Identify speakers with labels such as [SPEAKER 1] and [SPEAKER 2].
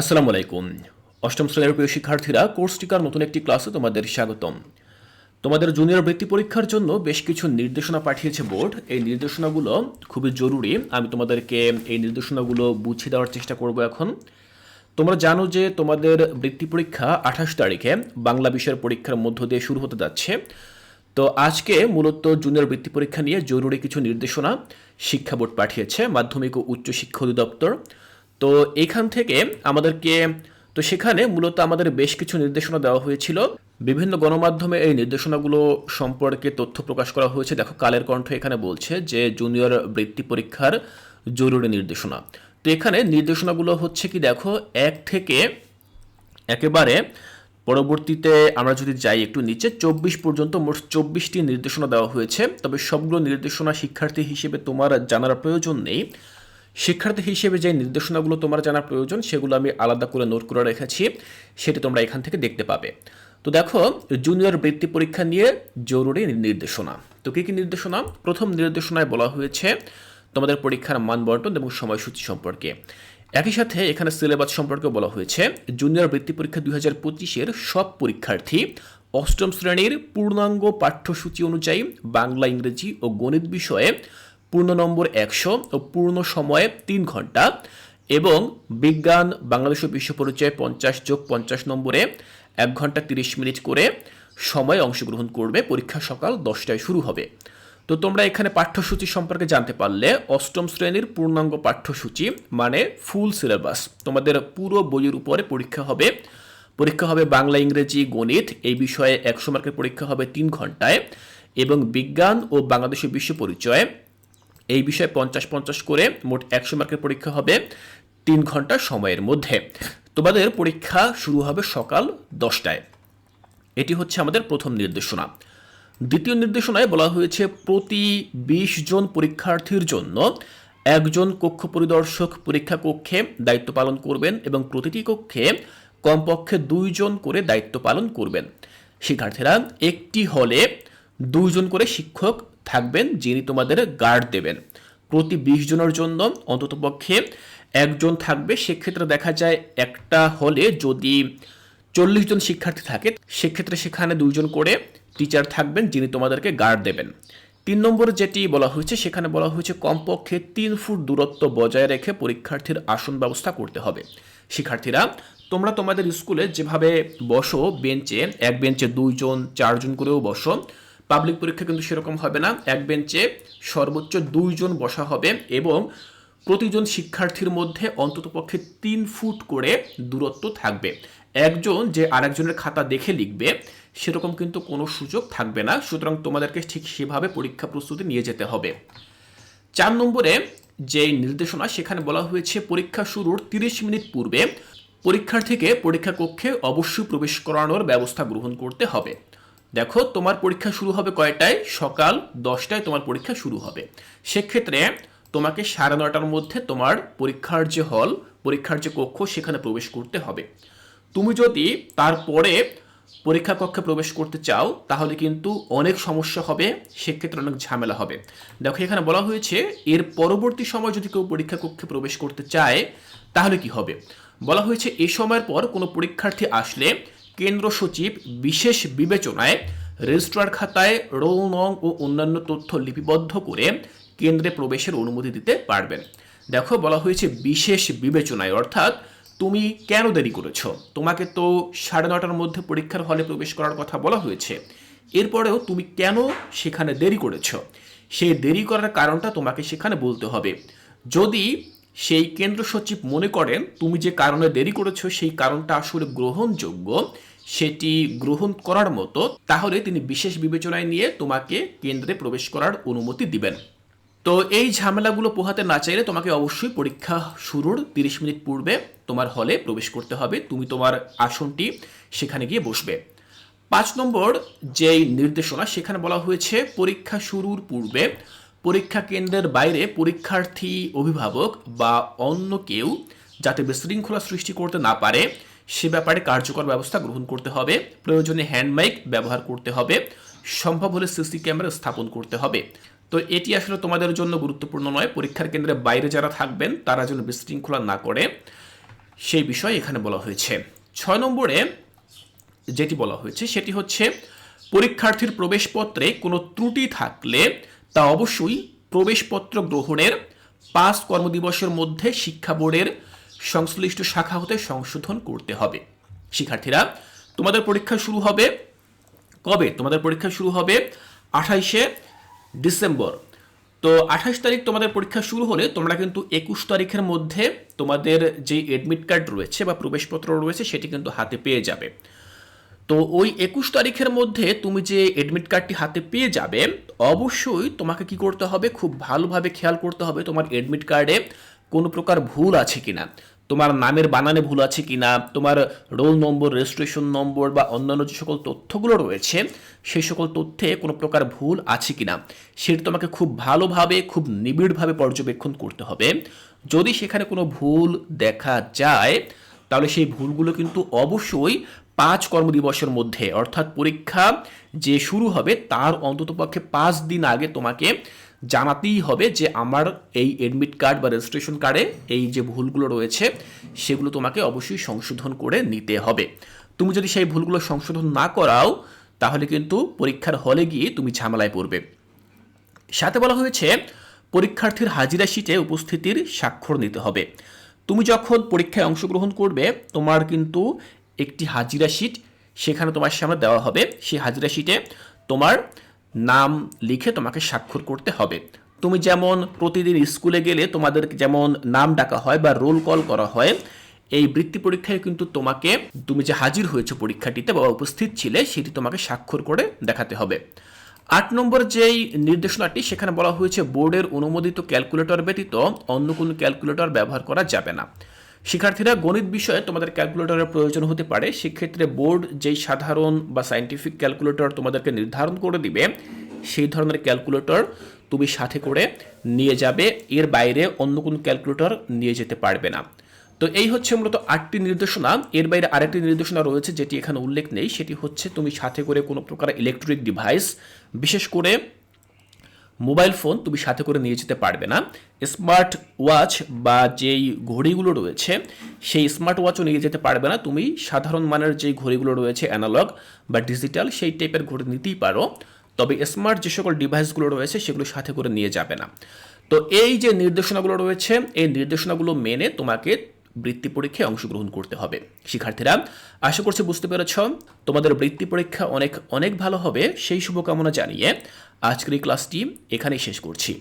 [SPEAKER 1] আসসালামু আলাইকুম। অষ্টম শ্রেণির প্রিয় শিক্ষার্থীরা, কোর্স টিকার নতুন একটি ক্লাসে তোমাদের স্বাগতম। তোমাদের জুনিয়র বৃত্তি পরীক্ষার জন্য বেশ কিছু নির্দেশনা পাঠিয়েছে বোর্ড। এই নির্দেশনাগুলো খুবই জরুরি। আমি তোমাদেরকে এই নির্দেশনাগুলো বুঝিয়ে দেওয়ার চেষ্টা করব এখন। তোমরা জানো যে তোমাদের বৃত্তি পরীক্ষা আঠাশ তারিখে বাংলা বিষয়ের পরীক্ষার মধ্য দিয়ে শুরু হতে যাচ্ছে। তো আজকে মূলত জুনিয়র বৃত্তি পরীক্ষা নিয়ে জরুরি কিছু নির্দেশনা শিক্ষা বোর্ড পাঠিয়েছে, মাধ্যমিক ও উচ্চ শিক্ষা অধিদপ্তর। তো এখান থেকে আমাদেরকে, তো সেখানে মূলত আমাদের বেশ কিছু নির্দেশনা দেওয়া হয়েছিল। বিভিন্ন গণমাধ্যমে এই নির্দেশনাগুলো সম্পর্কে তথ্য প্রকাশ করা হয়েছে। দেখো, কালের কণ্ঠ এখানে বলছে যে, জুনিয়র বৃত্তি পরীক্ষার জরুরি নির্দেশনা। তো এখানে নির্দেশনাগুলো হচ্ছে কি, দেখো, এক থেকে একেবারে পরবর্তীতে আমরা যদি যাই একটু নিচে, চব্বিশ পর্যন্ত মোট চব্বিশটি নির্দেশনা দেওয়া হয়েছে। তবে সবগুলো নির্দেশনা শিক্ষার্থী হিসেবে তোমার জানার প্রয়োজন নেই। শিক্ষার্থী হিসেবে যে নির্দেশনাগুলো তোমার জানার প্রয়োজন, সেগুলো আমি আলাদা করে নোট করে রেখেছি, সেটি তোমরা এখান থেকে দেখতে পাবে। তো দেখো জুনিয়র বৃত্তি পরীক্ষা নিয়ে জরুরি নির্দেশনা। তো কী কী নির্দেশনা? প্রথম নির্দেশনায় বলা হয়েছে তোমাদের পরীক্ষার মান বন্টন এবং সময়সূচি সম্পর্কে। একই সাথে এখানে সিলেবাস সম্পর্কে বলা হয়েছে জুনিয়র বৃত্তি পরীক্ষা দুই হাজার পঁচিশের সব পরীক্ষার্থী অষ্টম শ্রেণির পূর্ণাঙ্গ পাঠ্যসূচি অনুযায়ী বাংলা, ইংরেজি ও গণিত বিষয়ে পূর্ণ নম্বর একশো ও পূর্ণ সময়ে তিন ঘণ্টা এবং বিজ্ঞান, বাংলাদেশ বিশ্ব পরিচয় পঞ্চাশ যোগ পঞ্চাশ নম্বরে এক ঘণ্টা তিরিশ মিনিট করে সময় অংশগ্রহণ করবে। পরীক্ষা সকাল দশটায় শুরু হবে। তো তোমরা এখানে পাঠ্যসূচি সম্পর্কে জানতে পারলে অষ্টম শ্রেণির পূর্ণাঙ্গ পাঠ্যসূচি মানে ফুল সিলেবাস। তোমাদের পুরো বইয়ের উপরে পরীক্ষা হবে। পরীক্ষা হবে বাংলা, ইংরেজি, গণিত। এই বিষয়ে একশো মার্কের পরীক্ষা হবে তিন ঘন্টায় এবং বিজ্ঞান ও বাংলাদেশের বিশ্ব পরিচয় এই বিষয়ে পঞ্চাশ পঞ্চাশ করে মোট একশো মার্কের পরীক্ষা হবে তিন ঘণ্টা সময়ের মধ্যে। তোমাদের পরীক্ষা শুরু হবে সকাল দশটায়। এটি হচ্ছে আমাদের প্রথম নির্দেশনা। দ্বিতীয় নির্দেশনায় বলা হয়েছে প্রতি বিশ জন পরীক্ষার্থীর জন্য একজন কক্ষ পরিদর্শক পরীক্ষা কক্ষে দায়িত্ব পালন করবেন এবং প্রতিটি কক্ষে কমপক্ষে দুইজন করে দায়িত্ব পালন করবেন। শিক্ষার্থীরা একটি হলে দুইজন করে শিক্ষক থাকবেন যিনি তোমাদের গার্ড দেবেন। প্রতি বিশ জনের জন্য অন্ততপক্ষে একজন থাকবে। সেক্ষেত্রে দেখা যায় একটা হলে যদি চল্লিশ জন শিক্ষার্থী থাকে, সেক্ষেত্রে সেখানে দুইজন করে টিচার থাকবেন যিনি তোমাদেরকে গার্ড দেবেন। তিন নম্বরে যেটি বলা হয়েছে, সেখানে বলা হয়েছে কমপক্ষে তিন ফুট দূরত্ব বজায় রেখে পরীক্ষার্থীর আসন ব্যবস্থা করতে হবে। শিক্ষার্থীরা, তোমরা তোমাদের স্কুলে যেভাবে বসো, বেঞ্চে, এক বেঞ্চে দুইজন, চারজন করেও বসো পাবলিক পরীক্ষা কিন্তু সেরকম হবে না। এক বেঞ্চে সর্বোচ্চ দুইজন বসা হবে এবং প্রতিজন শিক্ষার্থীর মধ্যে অন্ততপক্ষে তিন ফুট করে দূরত্ব থাকবে। একজন যে আরেকজনের খাতা দেখে লিখবে, সেরকম কিন্তু কোনো সুযোগ থাকবে না। সুতরাং তোমাদেরকে ঠিক সেভাবে পরীক্ষা প্রস্তুতি নিয়ে যেতে হবে। চার নম্বরে যে নির্দেশনা, সেখানে বলা হয়েছে পরীক্ষা শুরুর তিরিশ মিনিট পূর্বে পরীক্ষার্থীকে পরীক্ষা কক্ষে অবশ্যই প্রবেশ করানোর ব্যবস্থা গ্রহণ করতে হবে। দেখো, তোমার পরীক্ষা শুরু হবে কয়টায়? সকাল দশটায় তোমার পরীক্ষা শুরু হবে। সেক্ষেত্রে তোমাকে সাড়ে নটার মধ্যে তোমার পরীক্ষার যে হল, পরীক্ষার যে কক্ষ, সেখানে প্রবেশ করতে হবে। তুমি যদি তারপরে পরীক্ষা কক্ষে প্রবেশ করতে চাও, তাহলে কিন্তু অনেক সমস্যা হবে, সেক্ষেত্রে অনেক ঝামেলা হবে। দেখো, এখানে বলা হয়েছে, এর পরবর্তী সময় যদি কেউ পরীক্ষা কক্ষে প্রবেশ করতে চায়, তাহলে কি হবে? বলা হয়েছে এই সময়ের পর কোনো পরীক্ষার্থী আসলে কেন্দ্র সচিব বিশেষ বিবেচনায় রেজিস্ট্রার খাতায় রোল নং ও অন্যান্য তথ্য লিপিবদ্ধ করে কেন্দ্রে প্রবেশের অনুমতি দিতে পারবেন। দেখো, বলা হয়েছে বিশেষ বিবেচনায়। অর্থাৎ, তুমি কেন দেরি করেছ? তোমাকে তো সাড়ে নটার মধ্যে পরীক্ষার হলে প্রবেশ করার কথা বলা হয়েছে। এরপরেও তুমি কেন সেখানে দেরি করেছ? সেই দেরি করার কারণটা তোমাকে সেখানে বলতে হবে। যদি সেই কেন্দ্র সচিব মনে করেন, তুমি যে কারণে দেরি করেছ, সেই কারণটা আসলে গ্রহণযোগ্য। সেটি গ্রহণ করার মতো। তাহলে তিনি বিশেষ বিবেচনায় নিয়ে তোমাকে কেন্দ্রে প্রবেশ করার অনুমতি দিবেন। তো এই ঝামেলাগুলো পোহাতে না চাইলে তোমাকে অবশ্যই পরীক্ষা শুরুর তিরিশ মিনিট পূর্বে তোমার হলে প্রবেশ করতে হবে। তুমি তোমার আসনটি সেখানে গিয়ে বসবে। পাঁচ নম্বর যেই নির্দেশনা, সেখানে বলা হয়েছে পরীক্ষা শুরুর পূর্বে পরীক্ষা কেন্দ্রের বাইরে পরীক্ষার্থী অভিভাবক বা অন্য কেউ যাতে বিশৃঙ্খলা সৃষ্টি করতে না পারে, সে ব্যাপারে কার্যকর ব্যবস্থা গ্রহণ করতে হবে। প্রয়োজনে হ্যান্ড মাইক ব্যবহার করতে হবে। সম্ভব হলে সিসি ক্যামেরা স্থাপন করতে হবে। তো এটি আসলে তোমাদের জন্য গুরুত্বপূর্ণ নয়। পরীক্ষার কেন্দ্রে বাইরে যারা থাকবেন, তারা যেন বিশৃঙ্খলা না করে। সেই বিষয় এখানে বলা হয়েছে। ছয় নম্বরে যেটি বলা হয়েছে, সেটি হচ্ছে পরীক্ষার্থীর প্রবেশপত্রে কোনো ত্রুটি থাকলে তা অবশ্যই প্রবেশপত্র গ্রহণের পাঁচ কর্মদিবসের মধ্যে শিক্ষা বোর্ডের সংশ্লিষ্ট শাখা হতে সংশোধন করতে হবে। শিক্ষার্থীরা, তোমাদের পরীক্ষা শুরু হবে কবে? তোমাদের পরীক্ষা শুরু হবে আঠাইশে ডিসেম্বর। তো আঠাশ তারিখ তোমাদের পরীক্ষা শুরু হলে তোমরা কিন্তু একুশ তারিখের মধ্যে তোমাদের যে এডমিট কার্ড রয়েছে বা প্রবেশপত্র রয়েছে সেটি কিন্তু হাতে পেয়ে যাবে। তো ওই একুশ তারিখের মধ্যে তুমি যে এডমিট কার্ডটি হাতে পেয়ে যাবে, অবশ্যই তোমাকে কি করতে হবে? খুব ভালোভাবে খেয়াল করতে হবে তোমার এডমিট কার্ডে কোনো প্রকার ভুল আছে কিনা। তোমার নামের বানানে ভুল আছে কি না তোমার রোল নম্বর রেজিস্ট্রেশন নম্বর বা অন্যান্য যে সকল তথ্যগুলো রয়েছে, সেই সকল তথ্যে কোনো প্রকার ভুল আছে কিনা, সেটি তোমাকে খুব ভালোভাবে, খুব নিবিড়ভাবে পর্যবেক্ষণ করতে হবে। যদি সেখানে কোনো ভুল দেখা যায়, তাহলে সেই ভুলগুলো কিন্তু অবশ্যই পাঁচ কর্মদিবসের মধ্যে, অর্থাৎ পরীক্ষা যে শুরু হবে তার অন্ততপক্ষে পাঁচ দিন আগে তোমাকে জানাতেই হবে যে আমার এই এডমিট কার্ড বা রেজিস্ট্রেশন কার্ডে এই যে ভুলগুলো রয়েছে, সেগুলো তোমাকে অবশ্যই সংশোধন করে নিতে হবে। তুমি যদি সেই ভুলগুলো সংশোধন না করাও, তাহলে কিন্তু পরীক্ষার হলে গিয়ে তুমি ঝামেলায় পড়বে। সাথে বলা হয়েছে, পরীক্ষার্থীর হাজিরা শিটে উপস্থিতির স্বাক্ষর নিতে হবে। তুমি যখন পরীক্ষায় অংশগ্রহণ করবে, তোমার কিন্তু একটি হাজিরা শিট সেখানে তোমার সামনে দেওয়া হবে। সেই হাজিরা শিটে তোমার নাম লিখে তোমাকে স্বাক্ষর করতে হবে। তুমি যেমন প্রতিদিন স্কুলে গেলে তোমাদের যেমন নাম ডাকা হয় বা রোল কল করা হয়, এই বৃত্তি পরীক্ষায় কিন্তু তোমাকে তুমি যে হাজির হয়েছে পরীক্ষাটিতে বা উপস্থিত ছিলে, সেটি তোমাকে স্বাক্ষর করে দেখাতে হবে। আট নম্বর যেই নির্দেশনাটি, সেখানে বলা হয়েছে, বোর্ডের অনুমোদিত ক্যালকুলেটর ব্যতীত অন্য কোনো ক্যালকুলেটর ব্যবহার করা যাবে না। শিক্ষার্থীরা গণিত বিষয়ে তোমাদের ক্যালকুলেটরের প্রয়োজন হতে পারে। সেক্ষেত্রে বোর্ড যেই সাধারণ বা সায়েন্টিফিক ক্যালকুলেটর তোমাদেরকে নির্ধারণ করে দিবে, সেই ধরনের ক্যালকুলেটর তুমি সাথে করে নিয়ে যাবে। এর বাইরে অন্য কোনো ক্যালকুলেটর নিয়ে যেতে পারবে না। তো এই হচ্ছে মূলত আটটি নির্দেশনা। এর বাইরে আরেকটি নির্দেশনা রয়েছে যেটি এখানে উল্লেখ নেই। সেটি হচ্ছে তুমি সাথে করে কোনো প্রকার ইলেকট্রিক ডিভাইস বিশেষ করে মোবাইল ফোন তুমি সাথে করে নিয়ে যেতে পারবে না। স্মার্ট ওয়াচ বা যেই ঘড়িগুলো রয়েছে, সেই স্মার্ট ওয়াচও নিয়ে যেতে পারবে না। তুমি সাধারণ মানের যেই ঘড়িগুলো রয়েছে, অ্যানালগ বা ডিজিটাল, সেই টাইপের ঘড়ি নিতেই পারো। তবে স্মার্ট যে সকল ডিভাইসগুলো রয়েছে, সেগুলো সাথে করে নিয়ে যাবে না। তো এই যে নির্দেশনাগুলো রয়েছে, এই নির্দেশনাগুলো মেনে তোমাকে বৃত্তি পরীক্ষায় অংশগ্রহণ করতে হবে। শিক্ষার্থীরা, আশা করছি বুঝতে পেরেছ? তোমাদের বৃত্তি পরীক্ষা অনেক অনেক ভালো হবে। সেই শুভকামনা জানিয়ে আজকের এই ক্লাসটি এখানেই শেষ করছি।